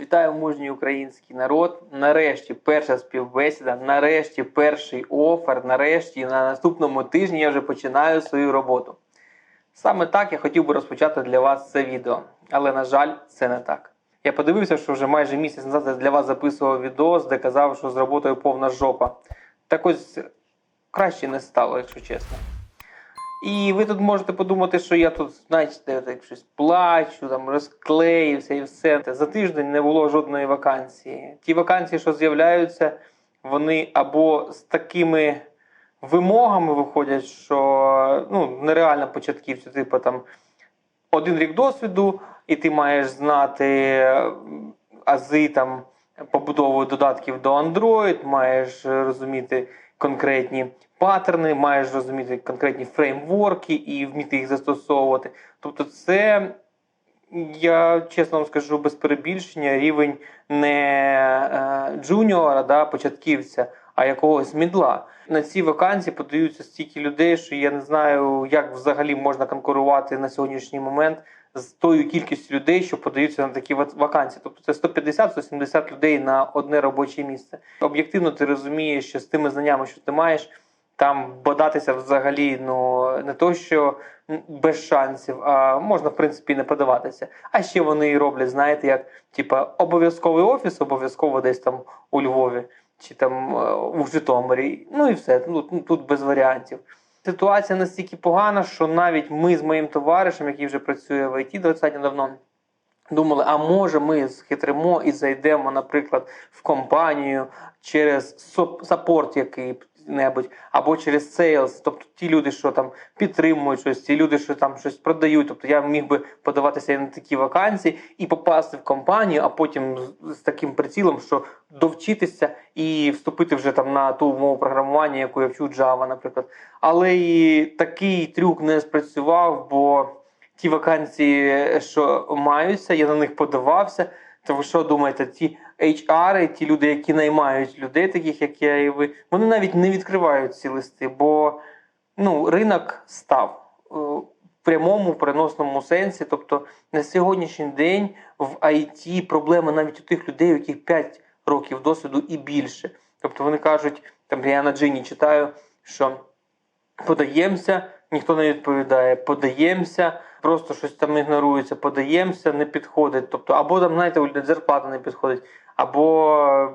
Вітаю мужній український народ. Нарешті перша співбесіда, нарешті перший офер. Нарешті на наступному тижні я вже починаю свою роботу. Саме так я хотів би розпочати для вас це відео, але на жаль, це не так. Я подивився, що вже майже місяць назад я для вас записував відео, де казав, що з роботою повна жопа. Так ось краще не стало, якщо чесно. І ви тут можете подумати, що я тут, знаєте, так щось плачу, там розклеївся і все. За тиждень не було жодної вакансії. Ті вакансії, що з'являються, вони або з такими вимогами виходять, що ну, нереально початківцю, типу там один рік досвіду, і ти маєш знати е, ази там побудову додатків до Android, маєш розуміти конкретні паттерни, маєш розуміти конкретні фреймворки і вміти їх застосовувати. Тобто, це, я чесно вам скажу, без перебільшення рівень не е, джуніора, да, початківця, а якогось мідла. На ці вакансії подаються стільки людей, що я не знаю, як взагалі можна конкурувати на сьогоднішній момент з тою кількістю людей, що подаються на такі вакансії. Тобто це 150-170 людей на одне робоче місце. Об'єктивно, ти розумієш, що з тими знаннями, що ти маєш, там бодатися взагалі ну не то, що без шансів, а можна в принципі не подаватися. А ще вони роблять, знаєте, як типа обов'язковий офіс, обов'язково десь там у Львові чи там е, у Житомирі. Ну і все. Ну тут без варіантів. Ситуація настільки погана, що навіть ми з моїм товаришем, який вже працює в ІТ достатньо давно, думали, а може ми схитримо і зайдемо, наприклад, в компанію через саппорт який небудь або через sales, тобто ті люди, що там підтримують щось, ті люди, що там щось продають. Тобто я міг би подаватися на такі вакансії і попасти в компанію, а потім з таким прицілом, що довчитися і вступити вже там на ту мову програмування, яку я вчу Java, наприклад. Але і такий трюк не спрацював, бо ті вакансії, що маються, я на них подавався. То ви що думаєте, ті HR, ті люди, які наймають людей, таких як я і ви, вони навіть не відкривають ці листи, бо ну, ринок став е, в прямому переносному сенсі. Тобто на сьогоднішній день в IT проблема навіть у тих людей, у яких 5 років досвіду і більше. Тобто вони кажуть, там я на джині читаю, що подаємося, ніхто не відповідає, подаємося просто щось там ігнорується, подаємося, не підходить. Тобто, або там, знаєте, зарплата не підходить, або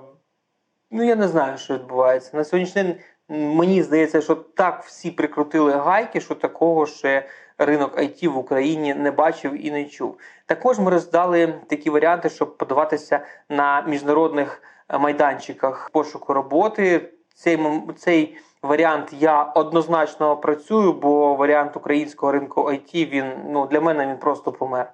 ну я не знаю, що відбувається. На сьогоднішній день мені здається, що так всі прикрутили гайки, що такого ще ринок IT в Україні не бачив і не чув. Також ми роздали такі варіанти, щоб подаватися на міжнародних майданчиках пошуку роботи. Цей цей варіант я однозначно працюю, бо варіант українського ринку IT він ну для мене він просто помер.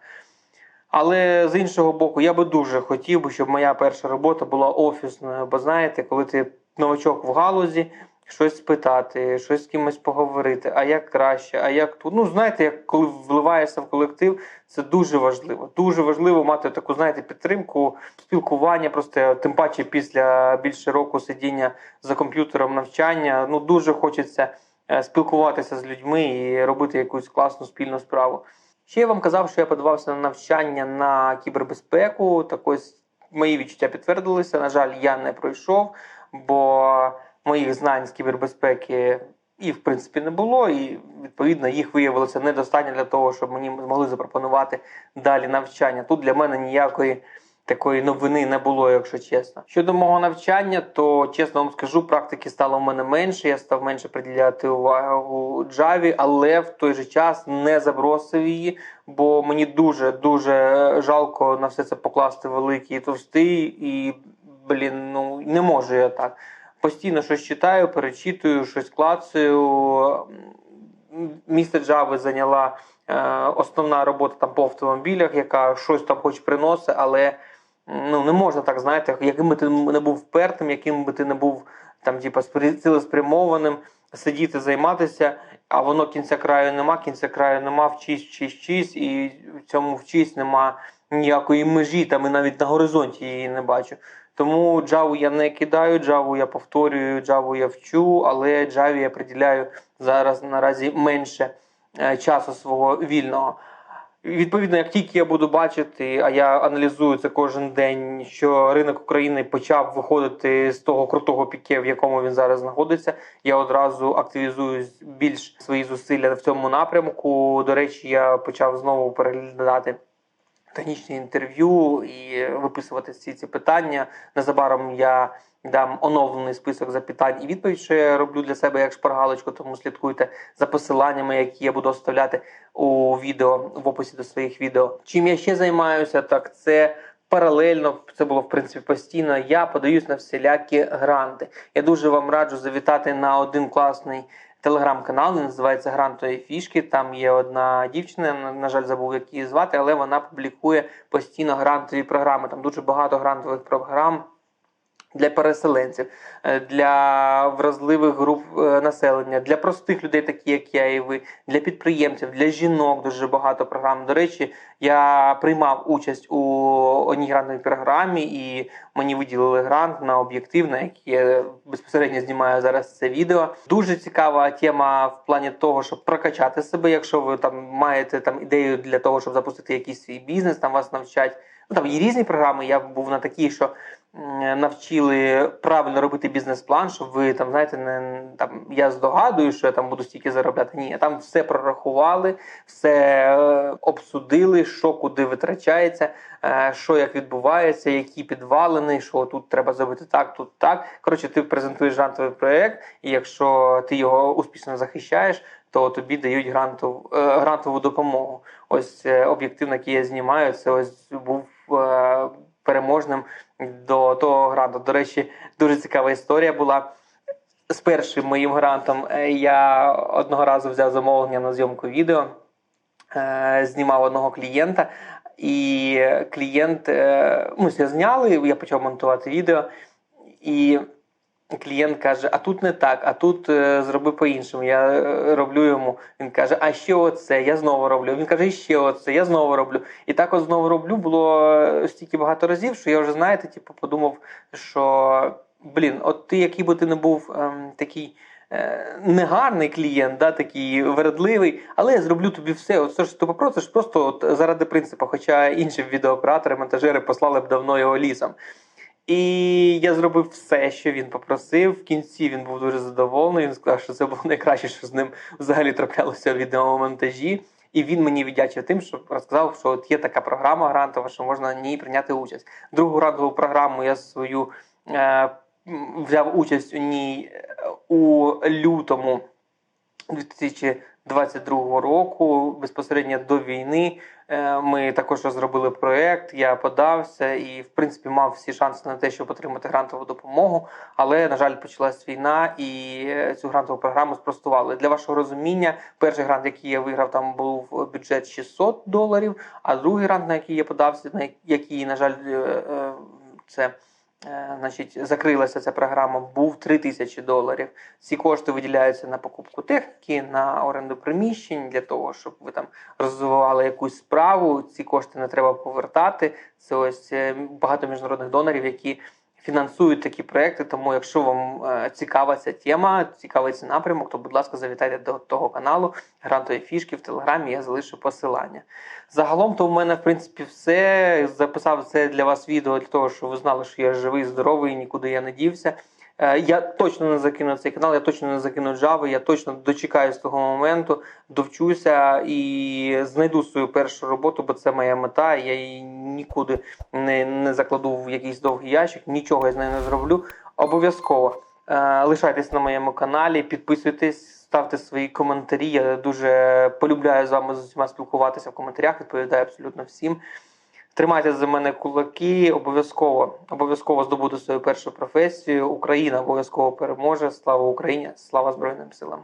Але з іншого боку, я би дуже хотів, щоб моя перша робота була офісною. Бо знаєте, коли ти новачок в галузі, щось спитати, щось з кимось поговорити, а як краще, а як тут. Ну, знаєте, як коли вливаєшся в колектив, це дуже важливо. Дуже важливо мати таку, знаєте, підтримку, спілкування, просто тим паче після більше року сидіння за комп'ютером навчання. Ну, дуже хочеться е, спілкуватися з людьми і робити якусь класну спільну справу. Ще я вам казав, що я подавався на навчання на кібербезпеку. Так ось мої відчуття підтвердилися. На жаль, я не пройшов, бо моїх знань з кібербезпеки і, в принципі, не було, і відповідно їх виявилося недостатньо для того, щоб мені змогли запропонувати далі навчання. Тут для мене ніякої. Такої новини не було, якщо чесно. Щодо мого навчання, то чесно вам скажу, практики стало в мене менше. Я став менше приділяти увагу Java, але в той же час не забросив її, бо мені дуже дуже жалко на все це покласти великий і товстий, і блін, ну не можу я так постійно щось читаю, перечитую, щось клацаю. Місце Java зайняла е, основна робота там по автомобілях, яка щось там хоч приносить, але ну, не можна так, знаєте, яким би ти не був впертим, яким би ти не був там, типу, цілеспрямованим, сидіти, займатися, а воно кінця краю нема, кінця краю нема, вчись, вчись, вчись, і в цьому вчись нема ніякої межі, там і навіть на горизонті її не бачу. Тому Java я не кидаю, Java я повторюю, Java я вчу, але Java я приділяю зараз наразі менше е, часу свого вільного. Відповідно, як тільки я буду бачити, а я аналізую це кожен день, що ринок України почав виходити з того крутого піке, в якому він зараз знаходиться, я одразу активізую більш свої зусилля в цьому напрямку. До речі, я почав знову переглядати технічні інтерв'ю і виписувати всі ці питання. Незабаром я дам оновлений список запитань і відповідь, що я роблю для себе як шпаргалочку, тому слідкуйте за посиланнями, які я буду оставляти у відео в описі до своїх відео. Чим я ще займаюся, так це. Паралельно це було в принципі постійно. Я подаюсь на всілякі гранти. Я дуже вам раджу завітати на один класний телеграм-канал. Він називається Грантові фішки. Там є одна дівчина, на- жаль, забув як її звати, але вона публікує постійно грантові програми. Там дуже багато грантових програм. Для переселенців, е, для вразливих груп е, населення, для простих людей, такі як я і ви, для підприємців, для жінок дуже багато програм. До речі, я приймав участь у одній грантовій програмі, і мені виділили грант на об'єктив, на який я безпосередньо знімаю зараз це відео. Дуже цікава тема в плані того, щоб прокачати себе, якщо ви там маєте там ідею для того, щоб запустити якийсь свій бізнес, там вас навчать. Ну там є різні програми. Я був на такій, що навчили правильно робити бізнес-план, щоб ви там, знаєте, не там я здогадую, що я там буду стільки заробляти. Ні, там все прорахували, все е, обсудили, що куди витрачається, е, що як відбувається, які підвалини, що тут треба зробити так, тут так. Коротше, ти презентуєш грантовий проєкт, і якщо ти його успішно захищаєш, то тобі дають грантову, е, грантову допомогу. Ось е, об'єктив, на який я знімаю, це ось був е, переможним до того гранту. До речі, дуже цікава історія була. З першим моїм грантом е, я одного разу взяв замовлення на зйомку відео, е, знімав одного клієнта, і клієнт, е, ну, все зняли, я почав монтувати відео, і клієнт каже: а тут не так, а тут е, зроби по-іншому. Я е, роблю йому. Він каже, а ще оце, я знову роблю. Він каже, і ще оце, я знову роблю. І так от знову роблю. Було е, стільки багато разів, що я вже, знаєте, типу, подумав, що блін, от ти, який би ти не був ем, такий. е, Негарний клієнт, да, такий вередливий, але я зроблю тобі все. От це ж ти попросиш просто от заради принципу. Хоча інші відеооператори, монтажери послали б давно його лісом. І я зробив все, що він попросив. В кінці він був дуже задоволений. Він сказав, що це було найкраще, що з ним взагалі траплялося в відеомонтажі. І він мені віддячив тим, що розказав, що от є така програма грантова, що можна в ній прийняти участь. Другу грантову програму я свою е, взяв участь у ній е, у лютому 2022 року, безпосередньо до війни. Е, Ми також розробили проєкт, я подався і, в принципі, мав всі шанси на те, щоб отримати грантову допомогу. Але, на жаль, почалась війна і е, цю грантову програму спростували. Для вашого розуміння, перший грант, який я виграв, там був бюджет 600 доларів, а другий грант, на який я подався, на який, на жаль, е, це. Е, Значить, закрилася ця програма, був 3 тисячі доларів. Ці кошти виділяються на покупку техніки, на оренду приміщень для того, щоб ви там розвивали якусь справу. Ці кошти не треба повертати. Це ось е, багато міжнародних донорів, які фінансують такі проекти. Тому, якщо вам е, цікава ця тема, цікавий цей напрямок, то будь ласка, завітайте до того каналу грантові фішки в телеграмі. Я залишу посилання. Загалом, то в мене в принципі все. Записав це для вас відео для того, щоб ви знали, що я живий, здоровий, нікуди я не дівся. Е, Я точно не закину цей канал, я точно не закину Java, я точно дочекаюсь того моменту, довчуся і знайду свою першу роботу, бо це моя мета. Я її нікуди не, не закладу в якийсь довгий ящик, нічого я з нею не зроблю. Обов'язково е, лишайтесь на моєму каналі, підписуйтесь, ставте свої коментарі. Я дуже полюбляю з вами з усіма спілкуватися в коментарях, відповідаю абсолютно всім. Тримайте за мене кулаки, обов'язково обов'язково здобути свою першу професію. Україна обов'язково переможе. Слава Україні! Слава Збройним силам!